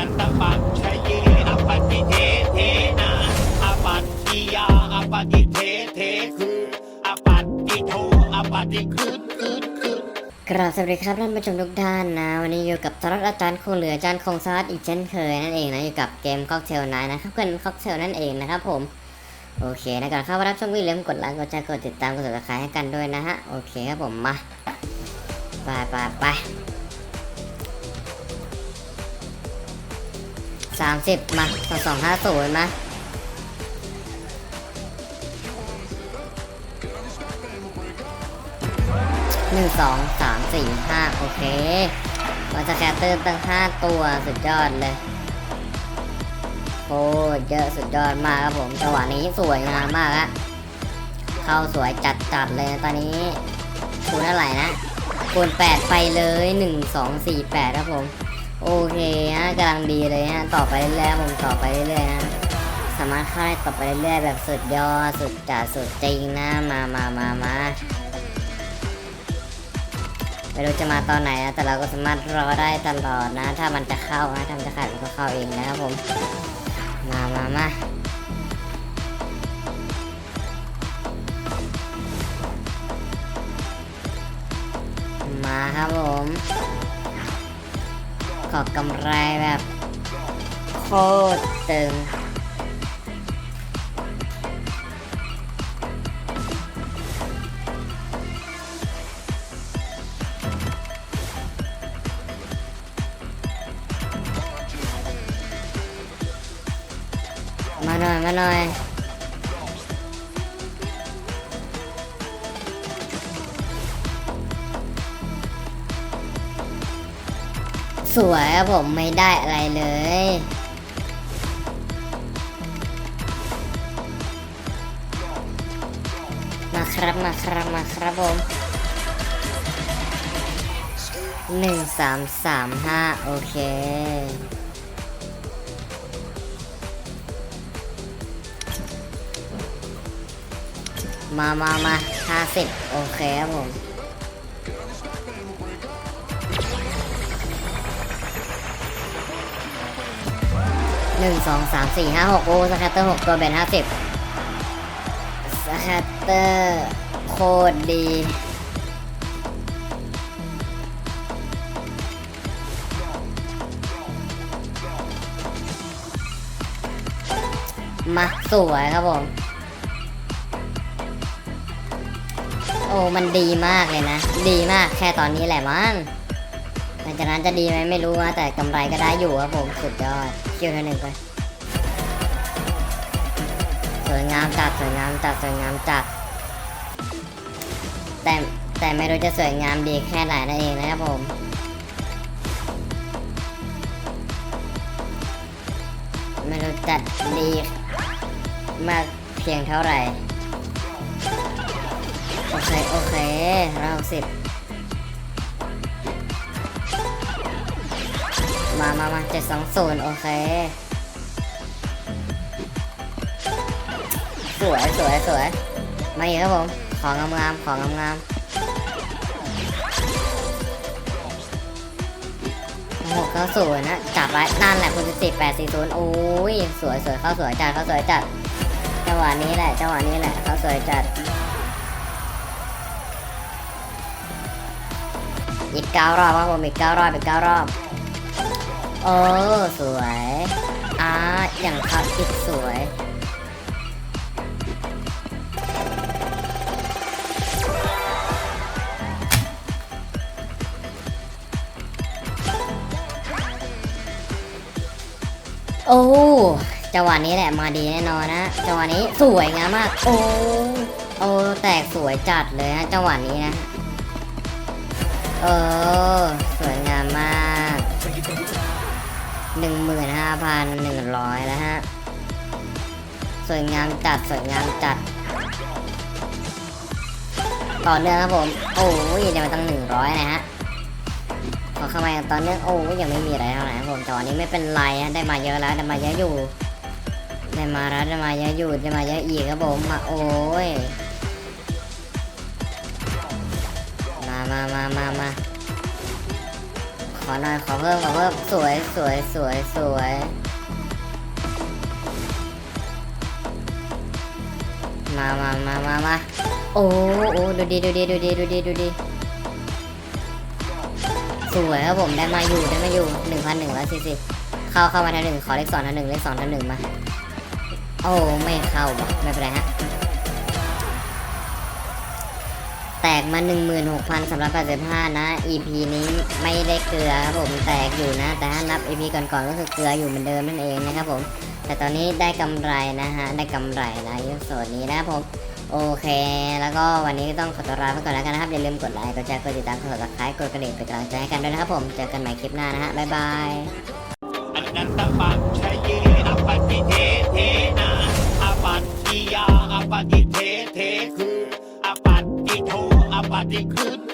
นันตปัจชเยอปฏิเทเทนะอปัตติยาอปฏิเทเทคืออปัตติโทอปฏิคืนคืนคืนกราบสวัสดีครับท่านผู้ชมทุกท่านนะ วันนี้อยู่กับสารวัตรอาจารย์คงเหลืออาจารย์คงสวัสดิ์อีกเช่นเคยนั่นเองนะอยู่กับเกมค็อกเทลนายนะครับเพื่อนค็อกเทลนั่นเองนะครับผมโอเคนะก่อนเข้ามารับชมวิดีโออย่าลืมกดไลค์กดแชร์กดติดตามกด subscribe ให้กันด้วยนะฮะโอเคครับผมมาไปไปไป สามสิบมาสองสองห้าศูนย์มาหนึ่งสองสามสี่ห้าโอเคมันจะแคตเตอร์ตั้งห้าตัวสุดยอดเลยโอ้เยอะสุดยอดมากครับผมจังหวะนี้สวยงามมากฮะเข้าสวยจัดจัดเลยตอนนี้คูณเท่าไหร่นะคูณแปดไปเลยหนึ่งสองสี่แปดครับผม โอเคฮะกำลังดีเลยฮะต่อไปเรื่อยๆผมต่อไปเรื่อยๆนะสามารถเข้าได้ต่อไปเรื่อยๆแบบสุดยอดสุดจัดสุดจริงนะมามามามาไม่รู้จะมาตอนไหนนะแต่เราก็สามารถรอได้ตลอดนะ ถ้ามันจะเข้านะถ้ามันจะขาดมันก็เข้าเองนะครับผมมามามามาครับผม ขอกำไรแบบโคตรตึงมาหน่อยมาหน่อย วยครับผมไม่ได้อะไรเลย มาครับมาครับมาครับผมหนึ่งสามสามห้าโอเคมามามาห้าสิบโอเคครับผม หนึ่งสองสามสี่ห้าหกโอ้สแคตเตอร์หกตัวแบนห้าสิบสแคตเตอร์โคตรดีมาสวยครับผม โอ้ มันดีมากเลยนะ ดีมากแค่ตอนนี้แหละมั้ง ลังจากนั้นจะดีไหมไม่รู้นะแต่กำไรก็ได้อยู่ครับผมสุดยอดคิวเท่าหนึ่งไปสวยงามจัดสวยงามจัดสวยงามจัดแต่แต่ไม่รู้จะสวยงามดีแค่ไหนนั่นเองนะครับผมไม่รู้จัดดีมากเพียงเท่าไหร่ โอเค โอเคเราสิบ มามามาเจ็ดสองศูนย์โอเค สวยสวยสวยมาอีกครับผม ของงามๆของงามๆหกเก้าศูนย์นะ จับไว้นั่นแหละคุณสิบแปดสี่ศูนย์โอ้ย สวยสวยเข้าสวยจัดเข้าสวยจัด จังหวะนี้แหละ จังหวะนี้แหละ เข้าสวยจัดอีกเก้ารอบครับผมอีกเก้ารอบอีกเก้ารอบ โอ้สวยอ่าอย่างครับอีกสวยโอ้จังหวะนี้แหละมาดีแน่นอนนะจังหวะนี้สวยงามมาก โอ้โอ้แตกสวยจัดเลยนะจังหวะนี้นะ เออสวย 15,100 นะฮะ สวยงามจัด สวยงามจัด ต่อเนื่องครับผม โอ้ยยังไม่ตั้ง 100 นะฮะพอเข้ามาตอนเนื่อง โอ้ยยังไม่มีอะไรเท่าไหร่ครัผมจอนี้ไม่เป็นไรนะได้มาเยอะแล้ว ได้มาเยอะอยู่ ได้มาแล้วได้มาเยอะอยู่ ได้มาเยอะอีกครับผม มาโอ้ย มามามามามา ออหน่อยขอเพิ่มขอเพิ่มสวยสวยสวยสวยมามามามามาโอ้โอ้ดูดีดูดีดูดีดูดีดูดีสวยครับผมได้มาอยู่ได้มาอยู่หนึ่งพันหนึ่งร้อยสี่สิบเข้าเข้ามาทันหนึ่งขอเลขสองทันหนึ่งเลขสองทันหนึ่งมาโอ้ไม่เข้าไม่เป็นไรฮะ แตกมา 16,385 นะ EP นี้ไม่ได้เกลือครับผมแตกอยู่นะ แต่ถ้านับ EP ก่อนๆก็คือเกลืออยู่เหมือนเดิมนั่นเองนะครับผม แต่ตอนนี้ได้กำไรนะฮะ ได้กำไรนะยุคโซนนี้นะครับผมโอเค แล้วก็วันนี้ต้องขอตัวลาไปก่อนแล้วกันนะครับ อย่าลืมกดไลค์ กดแชร์ กดติดตาม กด subscribe กดกระดิ่งเป็นกำลังใจให้กันด้วยนะครับผม เจอกันใหม่คลิปหน้านะฮะ บ๊ายบายอนันตปัจชยาอ